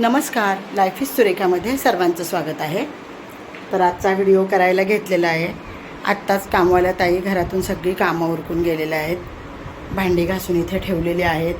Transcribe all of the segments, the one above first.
नमस्कार. Life is सुरेखामध्ये सर्वांचं स्वागत आहे. तर आजचा व्हिडिओ करायला घेतलेला आहे. आत्ताच कामवाल्या ताई घरातून सगळी कामं उरकून गेलेले आहेत. भांडी घासून इथे ठेवलेली आहेत.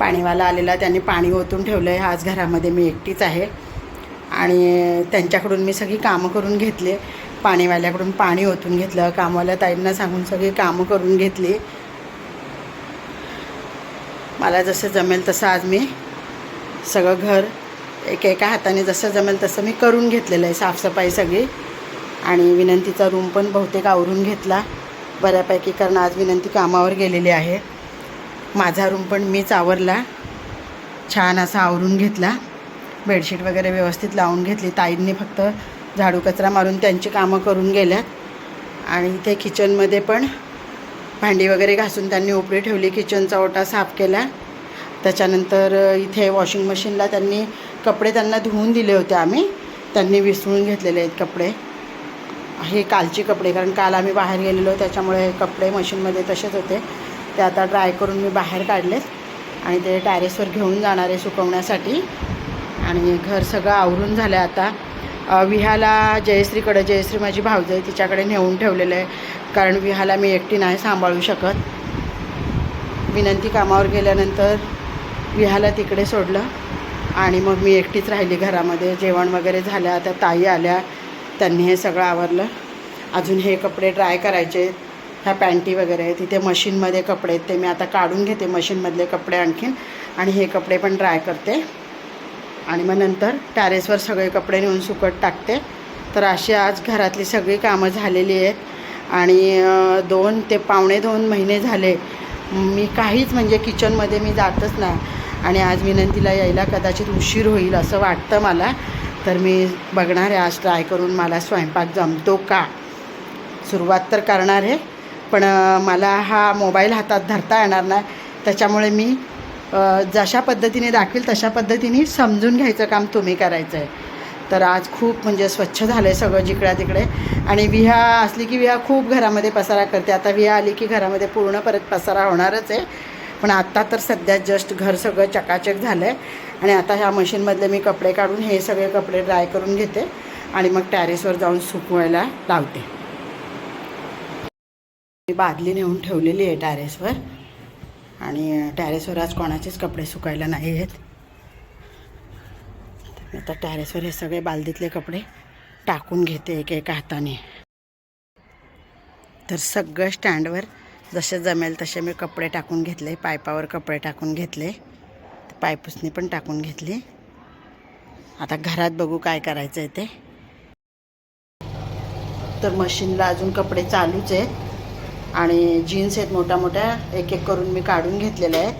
पाणीवाला आलेला त्यांनी पाणी ओतून ठेवलं आहे आज घरामध्ये मी एकटीच आहे. आणि त्यांच्याकडून मी सगळी कामं करून घेतले. पाणीवाल्याकडून पाणी ओतून घेतलं. कामवाल्या ताईंना सांगून सगळी कामं करून घेतली. मला जसं जमेल तसं आज मी सगळं घर एक एका हाताने जसं जमेल तसं मी करून घेतलेलं आहे साफसफाई सगळी. आणि विनंतीचा रूम पण बहुतेक आवरून घेतला. बऱ्यापैकी कारण आज विनंती कामावर गेलेली आहे. माझा रूम पण मीच आवरला. छान असा आवरून घेतला. बेडशीट वगैरे व्यवस्थित लावून घेतली. ताईंनी फक्त झाडू कचरा मारून त्यांची कामं करून गेल्यात आणि इथे किचनमध्ये पण भांडी वगैरे घासून त्यांनी उपरी ठेवली. किचनचा ओटा साफ केला. त्याच्यानंतर इथे वॉशिंग मशीनला त्यांनी कपडे त्यांना धुवून दिले होते आम्ही. त्यांनी विसळून घेतलेले आहेत कपडे. हे कालचे कपडे कारण काल आम्ही बाहेर गेलेलो त्याच्यामुळे हे कपडे मशीनमध्ये तसेच होते. ते आता ड्राय करून मी बाहेर काढलेत आणि ते टॅरेसवर घेऊन जाणार आहे सुकवण्यासाठी. आणि घर सगळं आवरून झालं आहे आता विहाला जयश्रीकडे जयश्री माझी भावजं आहे तिच्याकडे नेऊन ठेवलेलं आहे. कारण विहाला मी एकटी नाही सांभाळू शकत. विनंती कामावर गेल्यानंतर विहाला तिकडे सोडलं. आणि मग मी एकटीच राहिली घरामध्ये. जेवण वगैरे झालं. आता ताई आल्या. त्यांनी हे सगळं आवरलं. अजून हे कपडे ड्राय करायचे. ह्या पॅन्टी वगैरे. आहेत तिथे मशीनमध्ये कपडे आहेत. ते मी आता काढून घेते मशीनमधले कपडे आणखीन. आणि हे कपडे पण ड्राय करते. आणि मग नंतर टॅरेसवर सगळे कपडे नेऊन सुकट टाकते. तर अशी आज घरातली सगळी कामं झालेली आहेत. आणि दोन ते पावणे दोन महिने झाले. मी काहीच म्हणजे किचनमध्ये मी जातच नाही. आणि आज विनंतीला यायला कदाचित उशीर होईल असं वाटतं मला. तर मी बघणार आहे आज ट्राय करून मला स्वयंपाक जमतो का? सुरुवात तर करणार आहे पण मला हा मोबाईल हातात धरता येणार नाही. त्याच्यामुळे मी जशा पद्धतीने दाखवेल तशा पद्धतीने समजून घ्यायचं काम तुम्ही करायचं आहे तर आज खूप म्हणजे स्वच्छ झालं आहे सगळं जिकड्या तिकडे. आणि विहा असली की विहा खूप घरामध्ये पसारा करते. आता विहा आली की घरामध्ये पूर्ण परत पसारा होणारच आहे. पण आत्ता तर सध्या जस्ट घर सगळं चकाचक झालं आहे आणि आता ह्या मशीनमधले मी कपडे काढून हे सगळे कपडे ड्राय करून घेते. आणि मग टॅरेसवर जाऊन सुकवायला लावते. मी बादली नेऊन ठेवलेली आहे टॅरेसवर आणि टॅरेसवर आज कोणाचेच कपडे सुकायला नाही आहेत. तर आता टॅरेसवर हे सगळे बालदीतले कपडे टाकून घेते एक एका हाताने. तर सगळं स्टँडवर जसे जमेल तसे मी कपडे टाकून घेतले. पायपावर कपडे टाकून घेतले. पायपुसणी पण टाकून घेतली. आता घरात बघू काय करायचं आहे ते. तर मशीनला अजून कपडे चालूच आहेत. आणि जीन्स आहेत मोठ्या मोठ्या एक एक करून मी काढून घेतलेल्या आहेत.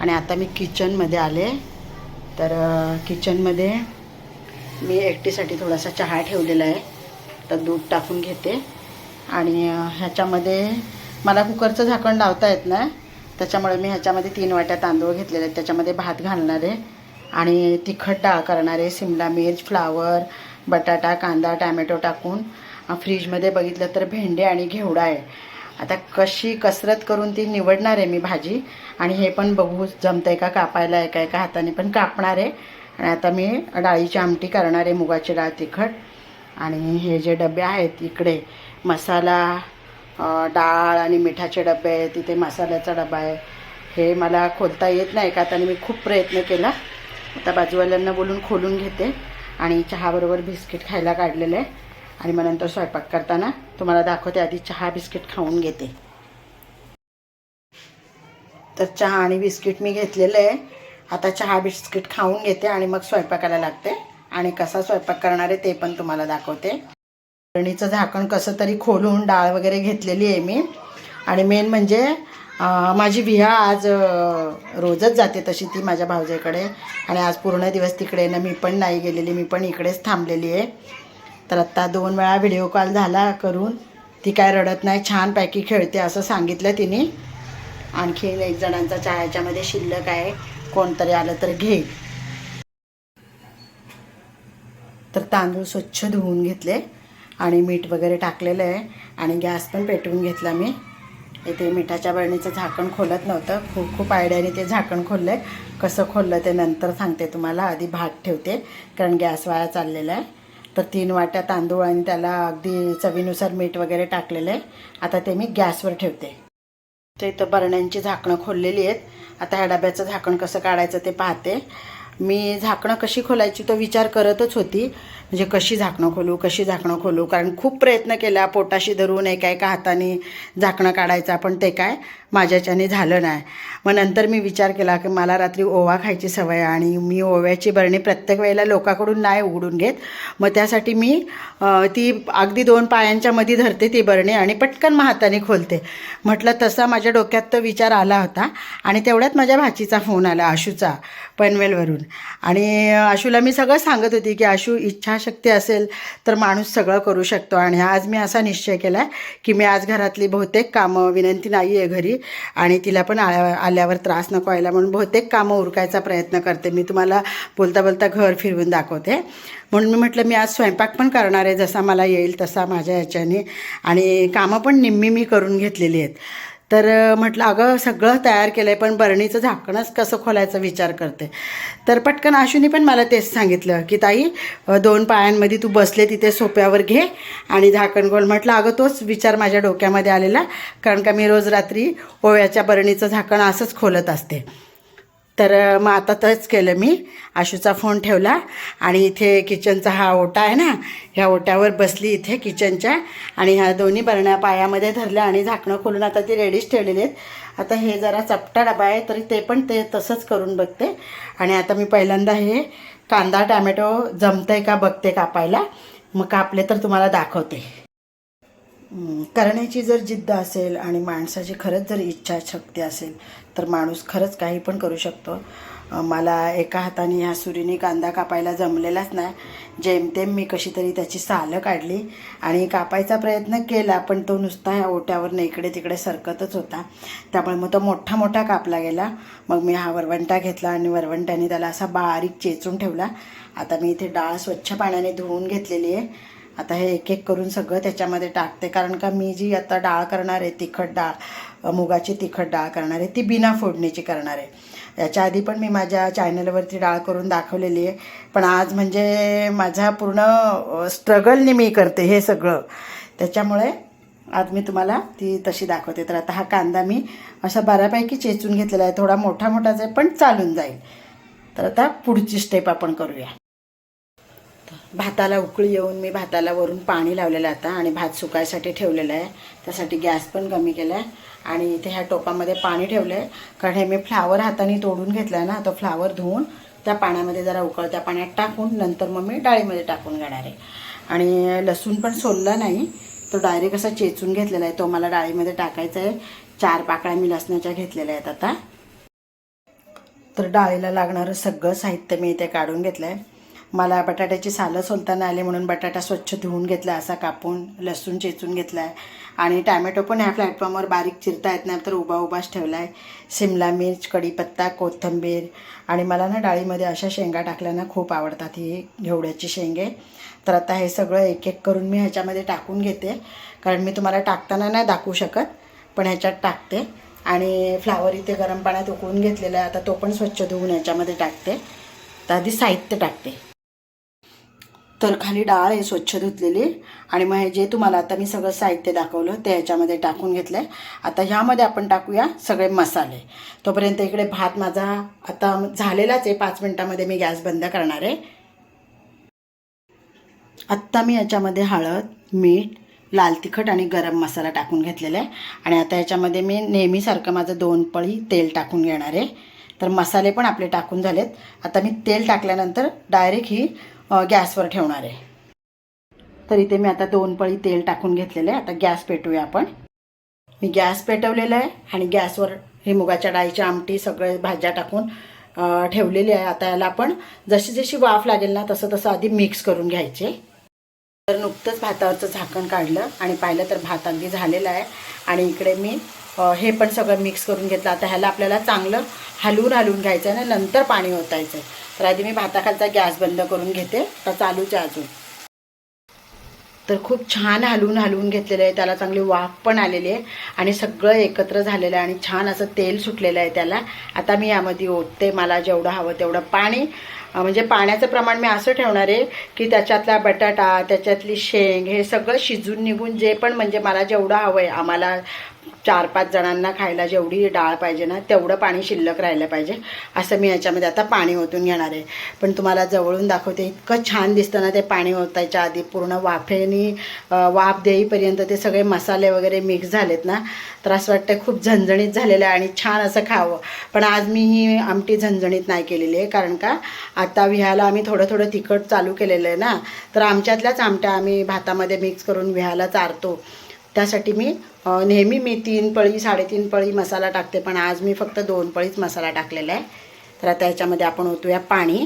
आणि आता मी किचनमध्ये आले. तर किचनमध्ये मी एकटीसाठी थोडासा चहा ठेवलेला आहे. तर दूध टाकून घेते. आणि ह्याच्यामध्ये मला कुकरचं झाकण लावता येत नाही. त्याच्यामुळे मी ह्याच्यामध्ये तीन वाट्या तांदूळ घेतलेले आहेत. त्याच्यामध्ये भात घालणार आहे. आणि तिखट डाळ करणार आहे. सिमला मिर्च फ्लावर बटाटा कांदा टॅमॅटो टाकून. फ्रीजमध्ये बघितलं तर भेंडे आणि घेवडा आहे. आता कशी कसरत करून ती निवडणार आहे मी भाजी? आणि हे पण बघू जमतं आहे का कापायला एका एका हाताने पण कापणार आहे. आणि आता मी डाळीची आमटी करणार आहे मुगाची डाळ तिखट. आणि हे जे डबे आहेत इकडे मसाला डाळ आणि मिठाचे डबे आहेत तिथे मसाल्याचा डबा आहे. हे मला खोलता येत नाही का? त्याने मी खूप प्रयत्न केला. आता बाजूवाल्यांना बोलून खोलून घेते. आणि चहाबरोबर बिस्किट खायला काढलेलं आहे. आणि मग नंतर स्वयंपाक करताना तुम्हाला दाखवते आधी चहा बिस्किट खाऊन घेते. तर चहा आणि बिस्किट मी घेतलेलं आहे. आता चहा बिस्किट खाऊन घेते आणि मग स्वयंपाकाला लागते. आणि कसा स्वयंपाक करणार आहे ते पण तुम्हाला दाखवते. बरणीचं झाकण कसं तरी खोलून डाळ वगैरे घेतलेली आहे मी. आणि मेन म्हणजे माझी विहा आज रोजच जाते तशी ती माझ्या भावजेकडे आणि आज पूर्ण दिवस तिकडे ना मी पण नाही गेलेली मी पण इकडेच थांबलेली आहे. तर आत्ता दोन वेळा व्हिडिओ कॉल झाला करून ती काय रडत नाही छानपैकी खेळते असं सांगितलं तिने. आणखीन एक जणांचा चहाच्यामध्ये शिल्लक आहे कोणतरी आलं तर घे. तर तांदूळ स्वच्छ धुवून घेतले. आणि मीठ वगैरे टाकलेलं आहे. आणि गॅस पण पेटवून घेतला मी. इथे मिठाच्या बरणीचं झाकण खोलत नव्हतं. खूप खूप आयडियाने ते झाकण खोललं आहे कसं खोललं ते नंतर सांगते तुम्हाला. आधी भात ठेवते कारण गॅस वाया चाललेला आहे. तर तीन वाट्या तांदूळ आणि त्याला अगदी चवीनुसार मीठ वगैरे टाकलेलं आहे. आता ते मी गॅसवर ठेवते. तर इथं बरण्यांची झाकणं खोललेली आहेत. आता ह्या डब्याचं झाकण कसं काढायचं ते पाहते. मी झाकणं कशी खोलायची तो विचार करतच होती. म्हणजे कशी झाकणं खोलू कशी झाकणं खोलू? कारण खूप प्रयत्न केला पोटाशी धरून एका एका हाताने झाकणं काढायचा पण ते काय? माझ्याच्याने झालं नाही. मग नंतर मी विचार केला की मला रात्री ओवा खायची सवय आणि मी ओव्याची बरणी प्रत्येक वेळेला लोकांकडून नाही उघडून घेत. मग त्यासाठी मी ती अगदी दोन पायांच्या मध्ये धरते ती बरणी आणि पटकन मग हाताने खोलते. म्हटलं तसा माझ्या डोक्यात तो विचार आला होता आणि तेवढ्यात माझ्या भाचीचा फोन आला आशूचा पनवेलवरून. आणि आशूला मी सगळं सांगत होती की आशू इच्छाशक्ती असेल तर माणूस सगळं करू शकतो आणि आज मी असा निश्चय केला की मी आज घरातली बहुतेक कामं विनंती नाही आहे घरी आणि तिला पण आल्या आल्यावर त्रास नको व्हायला म्हणून बहुतेक कामं उरकायचा प्रयत्न करते. मी तुम्हाला बोलता बोलता घर फिरवून दाखवते. म्हणून मी म्हटलं मी आज स्वयंपाक पण करणार आहे. जसा मला येईल तसा माझ्या ह्याच्याने. आणि कामं पण निम्मी मी करून घेतलेली आहेत. तर म्हटलं अगं सगळं तयार केलं आहे पण बरणीचं झाकणच कसं खोलायचा विचार करते? तर पटकन आशूनी पण मला तेच सांगितलं की ताई दोन पायांमध्ये तू बसले तिथे सोप्यावर घे आणि झाकण खोल म्हटलं अगं तोच विचार माझ्या डोक्यामध्ये आलेला कारण का मी रोज रात्री ओव्याच्या बरणीचं झाकण असंच खोलत असते. तर मग आता तच केलं मी. आशूचा फोन ठेवला आणि इथे किचनचा हा ओटा आहे ना ह्या ओट्यावर बसली इथे किचनच्या आणि ह्या दोन्ही बरण्या पायामध्ये धरल्या आणि झाकणं खोलून आता ती रेडीच ठेवलेली आहेत. आता हे जरा चपटा डबा आहे तरी ते पण ते तसंच करून बघते. आणि आता मी पहिल्यांदा हे कांदा टॅमॅटो जमतंय का बघते कापायला. मग कापले तर तुम्हाला दाखवते. करण्याची जर जिद्द असेल आणि माणसाची खरंच जर इच्छाशक्ती असेल तर माणूस खरंच काही पण करू शकतो. मला एका हाताने ह्या सुरीने कांदा कापायला जमलेलाच नाही. जेमतेम मी कशी तरी त्याची सालं काढली आणि कापायचा प्रयत्न केला पण तो नुसता ह्या ओट्यावरनं इकडे तिकडे सरकतच होता. त्यामुळे मग तो मोठा मोठा कापला गेला. मग मी हा वरवंटा घेतला आणि वरवंट्याने त्याला असा बारीक चेचून ठेवला. आता मी इथे डाळ स्वच्छ पाण्याने धुवून घेतलेली आहे. आता हे एक एक करून सगळं त्याच्यामध्ये टाकते. कारण का मी जी आता डाळ करणार आहे तिखट डाळ मुगाची तिखट डाळ करणार आहे ती बिना फोडणीची करणार आहे. याच्या आधी पण मी माझ्या चॅनलवरती डाळ करून दाखवलेली आहे. पण आज म्हणजे माझा पूर्ण स्ट्रगलने मी करते हे सगळं. त्याच्यामुळे आज मी तुम्हाला ती तशी दाखवते. तर आता हा कांदा मी असा बऱ्यापैकी चेचून घेतलेला आहे. थोडा मोठा मोठाच आहे पण चालून जाईल. तर आता पुढची स्टेप आपण करूया. भाताला उकळी येऊन मी भाताला वरून पाणी लावलेलं आता आणि भात सुकायसाठी ठेवलेलं आहे. त्यासाठी गॅस पण कमी केला आहे आणि इथे ह्या टोपामध्ये पाणी ठेवलं आहे कारण हे मी फ्लावर हाताने तोडून घेतला आहे ना तो फ्लावर धुवून त्या पाण्यामध्ये जरा उकळत्या पाण्यात टाकून नंतर मग मी डाळीमध्ये टाकून घेणार आहे. आणि लसूण पण सोलला नाही तो डायरेक्ट असा चेचून घेतलेला आहे. तो मला डाळीमध्ये टाकायचा आहे. चार पाकळ्या मी लसणाच्या घेतलेल्या आहेत आता. तर डाळीला लागणारं सगळं साहित्य मी इथे काढून घेतलं आहे मला बटाट्याची सालं सोलताना आले म्हणून बटाटा स्वच्छ धुवून घेतला असा कापून लसूण चेचून घेतला आहे आणि टॅमॅटो पण ह्या प्लॅटफॉर्मवर बारीक चिरता येत नाही तर उभा उभाच ठेवला आहे शिमला मिर्च कढीपत्ता कोथिंबीर आणि मला ना डाळीमध्ये अशा शेंगा टाकल्याना खूप आवडतात ही घेवड्याची शेंगे. तर आता हे सगळं एक एक करून मी ह्याच्यामध्ये टाकून घेते. कारण मी तुम्हाला टाकताना नाही दाखवू शकत पण ह्याच्यात टाकते. आणि फ्लावर इथे गरम पाण्यात उकळून घेतलेला आहे आता तो पण स्वच्छ धुवून ह्याच्यामध्ये टाकते. तर आधी साहित्य टाकते. तर खाली डाळ आहे स्वच्छ धुतलेली. आणि मग जे तुम्हाला आता मी सगळं साहित्य दाखवलं ते ह्याच्यामध्ये टाकून घेतलं आहे आता ह्यामध्ये आपण टाकूया सगळे मसाले. तोपर्यंत इकडे भात माझा आता झालेलाच आहे पाच मिनटामध्ये मी गॅस बंद करणार आहे. आत्ता मी याच्यामध्ये हळद मीठ लाल तिखट आणि गरम मसाला टाकून घेतलेला आहे. आणि आता याच्यामध्ये मी नेहमीसारखं माझं दोन पळी तेल टाकून घेणार आहे. तर मसाले पण आपले टाकून झालेत. आता मी तेल टाकल्यानंतर डायरेक्ट ही गॅसवर ठेवणार आहे. तर इथे मी आता दोन पळी तेल टाकून घेतलेलं आहे. आता गॅस पेटवूया आपण. मी गॅस पेटवलेला आहे आणि गॅसवर हे मुगाच्या डाळीची आमटी सगळे भाज्या टाकून ठेवलेली आहे. आता याला आपण जशी जशी वाफ लागेल ना तसं तसं आधी मिक्स करून घ्यायचे. तर नुकतंच भातावरचं झाकण काढलं आणि पाहिलं तर भात अगदी झालेला आहे. आणि इकडे मी हे पण सगळं मिक्स करून घेतलं. आता ह्याला आपल्याला चांगलं हलवून हलवून घ्यायचं आहे ना नंतर पाणी ओतायचं आहे तर आधी मी भाताखालचा गॅस बंद करून घेते. तर चालूच आहे अजून. तर खूप छान हलवून हलवून घेतलेलं आहे. त्याला चांगली वाफ पण आलेली आहे. आणि सगळं एकत्र झालेलं आहे आणि छान असं तेल सुटलेलं आहे त्याला. आता मी यामध्ये ओतते. मला जेवढं हवं तेवढं पाणी. म्हणजे पाण्याचं प्रमाण मी असं ठेवणार आहे की त्याच्यातला बटाटा त्याच्यातली शेंग हे सगळं शिजून निघून जे पण म्हणजे मला जेवढं हवं आहे आम्हाला चार पाच जणांना खायला जेवढी डाळ पाहिजे ना तेवढं पाणी शिल्लक राहिलं पाहिजे. असं मी याच्यामध्ये आता पाणी ओतून घेणार आहे. पण तुम्हाला जवळून दाखवते इतकं छान दिसतं ना ते पाणी ओतायच्या आधी पूर्ण वाफेनी वाफ देईपर्यंत ते सगळे मसाले वगैरे मिक्स झालेत ना तर असं वाटतं खूप झणझणीत झालेलं आहे आणि छान असं खावं. पण आज मी ही आमटी झणझणीत नाही केलेली आहे कारण का? आता विहायला आम्ही थोडं थोडं तिखट चालू केलेलं आहे ना तर आमच्यातल्याच आमट्या आम्ही भातामध्ये मिक्स करून विहायला चारतो. त्यासाठी मी नेहमी मी तीन पळी साडेतीन पळी मसाला टाकते पण आज मी फक्त दोन पळीच मसाला टाकलेला आहे. तर आता याच्यामध्ये आपण ओतूया पाणी.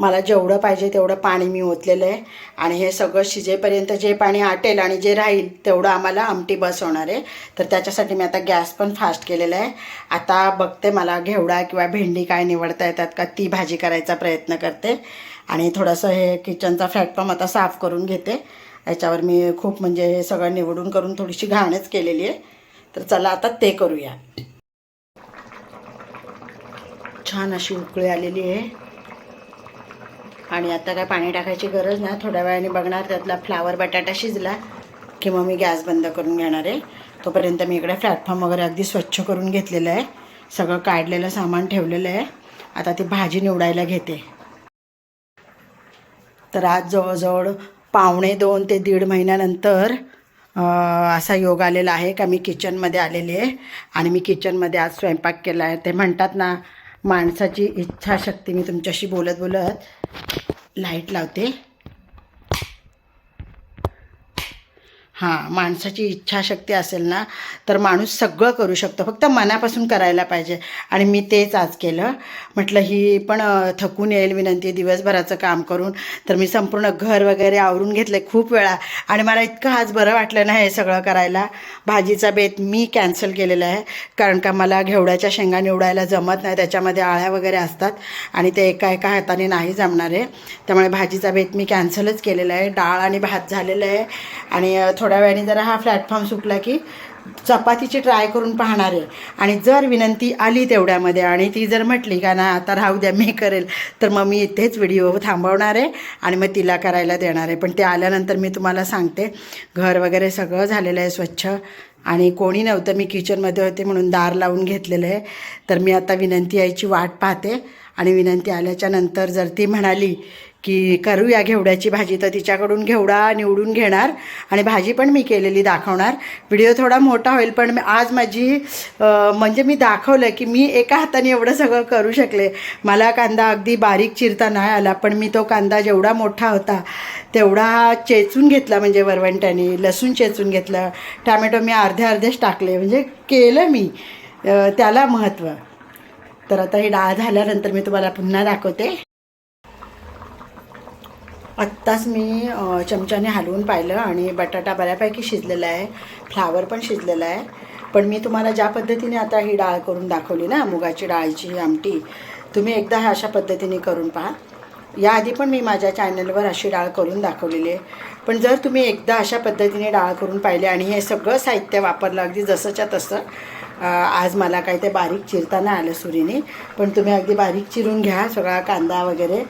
मला जेवढं पाहिजे तेवढं पाणी मी ओतलेलं आहे. आणि हे सगळं शिजेपर्यंत जे पाणी आटेल आणि जे राहील तेवढं आम्हाला आमटी बस होणार आहे. तर त्याच्यासाठी मी आता गॅस पण फास्ट केलेला आहे. आता बघते मला घेवडा किंवा भेंडी काय निवडता येतात का ती भाजी करायचा प्रयत्न करते. आणि थोडंसं हे किचनचा प्लॅटफॉर्म आता साफ करून घेते. याच्यावर मी खूप म्हणजे हे सगळं निवडून करून थोडीशी घाणच केलेली आहे. तर चला आता ते करूया. छान अशी उकळी आलेली आहे. आणि आता काय पाणी टाकायची गरज नाही. थोड्या वेळाने बघणार त्यातला फ्लावर बटाटा शिजला की मग मी गॅस बंद करून घेणार आहे. तोपर्यंत मी इकडे प्लॅटफॉर्म वगैरे अगदी स्वच्छ करून घेतलेलं आहे. सगळं काढलेलं सामान ठेवलेलं आहे. आता ती भाजी निवडायला घेते. तर आज जवळजवळ पावणे दोन ते दीड महिन्यानंतर असा योग आलेला आहे का मी किचनमध्ये आलेली आहे. आणि मी किचनमध्ये आज स्वयंपाक केला आहे. ते म्हणतात ना माणसाची इच्छाशक्ती मी तुमच्याशी बोलत बोलत लाइट लावते. हां माणसाची इच्छाशक्ती असेल ना तर माणूस सगळं करू शकतो. फक्त मनापासून करायला पाहिजे. आणि मी तेच आज केलं. म्हटलं ही पण थकून येईल विनंती दिवसभराचं काम करून. तर मी संपूर्ण घर वगैरे आवरून घेतलं खूप वेळा. आणि मला इतकं आज बरं वाटलं ना हे सगळं करायला. भाजीचा बेत मी कॅन्सल केलेला आहे. कारण का मला घेवड्याच्या शेंगा निवडायला जमत नाही. त्याच्यामध्ये आळ्या वगैरे असतात. आणि ते एका एका हाताने नाही जमणार आहे. त्यामुळे भाजीचा बेत मी कॅन्सलच केलेला आहे. डाळ आणि भात झालेलं आहे. आणि थोडं थोड्या वेळाने जरा हा प्लॅटफॉर्म सुटला की चपातीची ट्राय करून पाहणार आहे. आणि जर विनंती आली तेवढ्यामध्ये आणि ती जर म्हटली का ना आता राहू द्या मी करेल तर मग मी इथेच व्हिडिओ थांबवणार आहे आणि मग तिला करायला देणार आहे. पण ते आल्यानंतर मी तुम्हाला सांगते घर वगैरे सगळं झालेलं आहे स्वच्छ आणि कोणी नव्हतं मी किचनमध्ये होते म्हणून दार लावून घेतलेलं आहे. तर मी आता विनंती यायची वाट पाहते आणि विनंती आल्याच्यानंतर जर ती म्हणाली की करूया घेवड्याची भाजी तर तिच्याकडून घेवडा निवडून घेणार आणि भाजी पण मी केलेली दाखवणार. व्हिडिओ थोडा मोठा होईल पण आज माझी म्हणजे मी दाखवलं की मी एका हाताने एवढं सगळं करू शकले. मला कांदा अगदी बारीक चिरता नाही आला पण मी तो कांदा जेवढा मोठा होता तेवढा चेचून घेतला म्हणजे वरवंट्याने लसूण चेचून घेतलं. टॅमॅटो मी अर्धे अर्धेच टाकले म्हणजे केलं मी त्याला महत्त्व तर आता हे डाळ झाल्यानंतर मी तुम्हाला पुन्हा दाखवते. आत्ताच मी चमच्याने हलवून पाहिलं आणि बटाटा बऱ्यापैकी शिजलेला आहे. फ्लावर पण शिजलेला आहे. पण मी तुम्हाला ज्या पद्धतीने आता ही डाळ करून दाखवली ना मुगाची डाळीची आमटी तुम्ही एकदा ह्या अशा पद्धतीने करून पहा. याआधी पण मी माझ्या चॅनलवर अशी डाळ करून दाखवलेली आहे. पण जर तुम्ही एकदा अशा पद्धतीने डाळ करून पाहिले आणि हे सगळं साहित्य वापरलं अगदी जसंच्या तसं आज मला काही ते बारीक चिरताना आलं सुरीने पण तुम्ही अगदी बारीक चिरून घ्या सगळा कांदा वगैरे.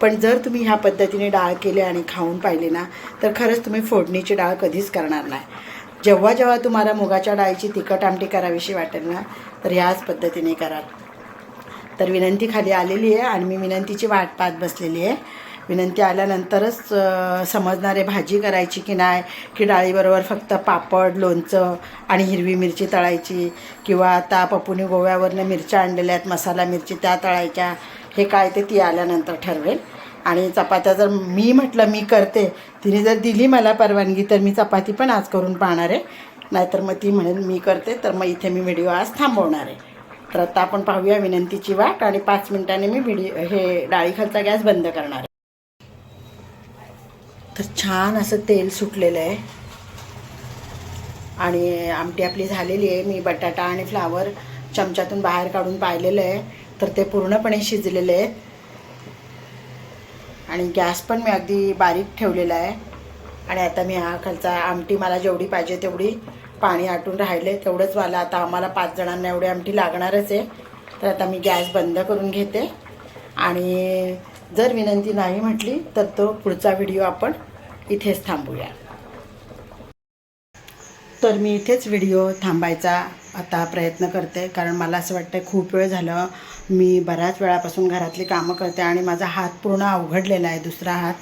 पण जर तुम्ही ह्या पद्धतीने डाळ केली आणि खाऊन पाहिली ना तर खरंच तुम्ही फोडणीची डाळ कधीच करणार नाही. जेव्हा जेव्हा तुम्हाला मुगाच्या डाळीची तिखट आमटी करावीशी वाटेल ना तर ह्याच पद्धतीने कराल तर विनंती खाली आलेली आहे आणि मी विनंतीची वाट पाहत बसलेली आहे. विनंती आल्यानंतरच समजणारे भाजी करायची की नाही की डाळीबरोबर फक्त पापड लोणचं आणि हिरवी मिरची तळायची किंवा आता पपुनी गोव्यावरनं मिरच्या आणलेल्या आहेत मसाला मिरची त्या तळायच्या हे काय ते ती आल्यानंतर ठरवेल. आणि चपात्या जर मी म्हटलं मी करते तिने जर दिली मला परवानगी तर मी चपाती पण आज करून पाहणार आहे. नाहीतर मग ती म्हणेल मी करते. तर मग इथे मी व्हिडिओ आज थांबवणार आहे. तर आता आपण पाहूया विनंतीची वाट आणि पाच मिनिटांनी मी व्हिडिओ हे डाळीखालचा गॅस बंद करणार आहे. तर छान असं तेल सुटलेलं आहे. आणि आमटी आपली झालेली आहे. मी बटाटा आणि फ्लावर चमच्यातून बाहेर काढून पाहिलेलं आहे. तर ते पूर्णपणे शिजलेले आहेत. आणि गॅस पण मी अगदी बारीक ठेवलेला आहे. आणि आता मी हा खालचा आमटी मला जेवढी पाहिजे तेवढी पाणी आटून राहिले. तेवढंच मला आता आम्हाला पाच जणांना एवढी आमटी लागणारच आहे. तर आता मी गॅस बंद करून घेते. आणि जर विनंती नाही म्हटली तर तो पुढचा व्हिडिओ आपण इथेच थांबूया. तर मी इथेच व्हिडिओ थांबायचा आता प्रयत्न करते कारण मला असं वाटतं खूप वेळ झालं. मी बऱ्याच वेळापासून घरातली कामं करते आणि माझा हात पूर्ण अवघडलेला आहे दुसरा हात.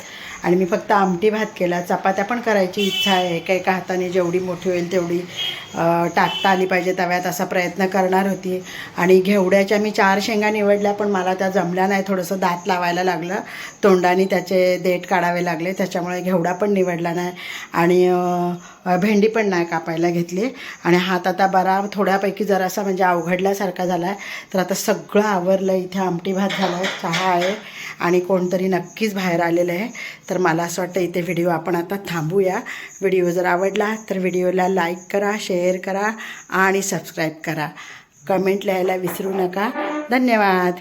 आणि मी फक्त आमटी भात केला. चपात्या पण करायची इच्छा आहे एका एका हाताने जेवढी मोठी होईल तेवढी. टाकता आली पाहिजे तव्यात असा प्रयत्न करणार होती. आणि घेवड्याच्या मी चार शेंगा निवडल्या पण मला त्या जमल्या नाही. थोडंसं दात लावायला लागलं. तोंडाने त्याचे देठ काढावे लागले. त्याच्यामुळे घेवडा पण निवडला नाही. आणि भेंडी पण नाही कापायला घेतली. आणि हात आता बरा थोड्यापैकी जरासा म्हणजे अवघडल्यासारखा झाला आहे तर आता सगळं आवरलं. इथे आमटी भात झाला आहे चहा आहे. आणि कोणतरी नक्कीच बाहेर आलेलं आहे. तर मला असं वाटतं इथे व्हिडिओ आपण आता थांबूया. व्हिडिओ जर आवडला तर व्हिडिओला लाईक करा शेअर करा आणि सबस्क्राईब करा. कमेंट लिहायला विसरू नका. धन्यवाद.